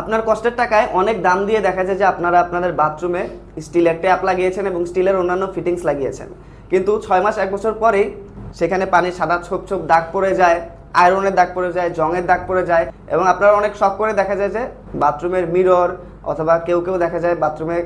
আপনার কষ্টের টাকায় অনেক দাম দিয়ে দেখা যায় যে আপনারা আপনাদের বাথরুমে স্টিলের ট্যাপ লাগিয়েছেন এবং স্টিলের অন্যান্য ফিটিংস লাগিয়েছেন। কিন্তু ছয় মাস, এক বছর পরেই সেখানে পানির সাদা ছোপ ছোপ দাগ পড়ে যায়, আয়রনের দাগ পড়ে যায়, জংয়ের দাগ পড়ে যায় এবং আপনারা অনেক শখ করে দেখা যায় যে বাথরুমের মিরর অথবা কেউ কেউ দেখা যায় বাথরুমে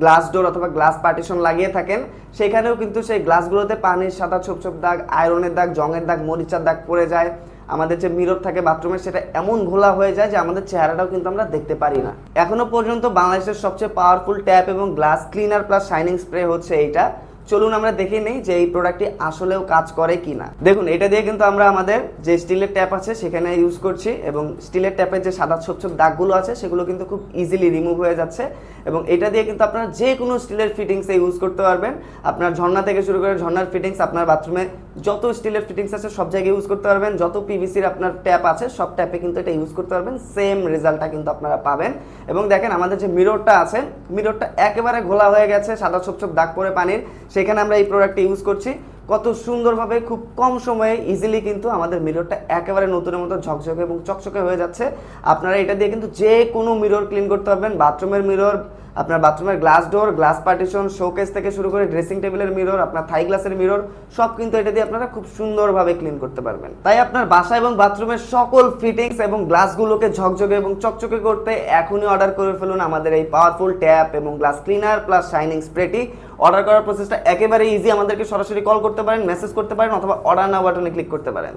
গ্লাস ডোর অথবা গ্লাস পার্টিশন লাগিয়ে থাকেন। সেখানেও কিন্তু সেই গ্লাসগুলোতে পানির সাদা ছোপ ছোপ দাগ, আয়রনের দাগ, জংয়ের দাগ, মরিচার দাগ পড়ে যায়। আমাদের যে মিরর থাকে বাথরুমে, সেটা এমন ঘোলা হয়ে যায় যে আমাদের চেহারাটাও কিন্তু আমরা দেখতে পারি না। এখনও পর্যন্ত বাংলাদেশের সবচেয়ে পাওয়ারফুল ট্যাপ এবং glass cleaner plus shining spray হচ্ছে এইটা। চলুন আমরা দেখে নেই যে এই প্রোডাক্টটি আসলেও কাজ করে কি না দেখুন, এটা দিয়ে কিন্তু আমরা আমাদের যে স্টিলের ট্যাপ আছে, সেখানে ইউজ করছি এবং স্টিলের ট্যাপের যে সাদা ছোপ ছোপ দাগগুলো আছে, সেগুলো কিন্তু খুব ইজিলি রিমুভ হয়ে যাচ্ছে এবং এটা দিয়ে কিন্তু আপনারা যে কোনো স্টিলের ফিটিংসে ইউজ করতে পারবেন। আপনার ঝর্ণা থেকে শুরু করে ঝর্ণার ফিটিংস আপনার বাথরুমে যত স্টিলের ফিটিংস আছে, সব জায়গায় ইউজ করতে পারবেন। যত পিভিসির আপনার ট্যাপ আছে, সব ট্যাপে কিন্তু এটা ইউজ করতে পারবেন। সেম রেজাল্টটা কিন্তু আপনারা পাবেন। এবং দেখেন, আমাদের যে মিররটা আছে মিররটা একেবারে ঘোলা হয়ে গেছে, সাদা ছোপ ছোপ দাগ পরে পানির। সেখানে আমরা এই প্রোডাক্টটা ইউজ করছি। কত সুন্দরভাবে, খুব কম সময়ে ইজিলি কিন্তু আমাদের মিররটা একেবারে নতুনের মতো ঝকঝকে এবং চকচকে হয়ে যাচ্ছে। আপনারা এটা দিয়ে কিন্তু যে কোনো মিরর ক্লিন করতে পারবেন। বাথরুমের মিরর আপনার বাথরুমের glass door glass partition showcase থেকে শুরু করে ড্রেসিং টেবিলের মিরর আপনার থাই গ্লাসের মিরর সব কিন্তু এটা দিয়ে আপনারা খুব সুন্দরভাবে ক্লিন করতে পারবেন। তাই আপনার বাসা এবং বাথরুমের সকল ফিটিংস এবং গ্লাসগুলোকে ঝকঝকে এবং চকচকে করতে এখনই অর্ডার করে ফেলুন আমাদের এই পাওয়ারফুল ট্যাপ এবং গ্লাস ক্লিনার প্লাস শাইনিং স্প্রেটি অর্ডার করার প্রসেসটা একেবারে ইজি আমাদেরকে সরাসরি কল করতে পারেন মেসেজ করতে পারেন অথবা অর্ডার নাও বাটনে ক্লিক করতে পারেন।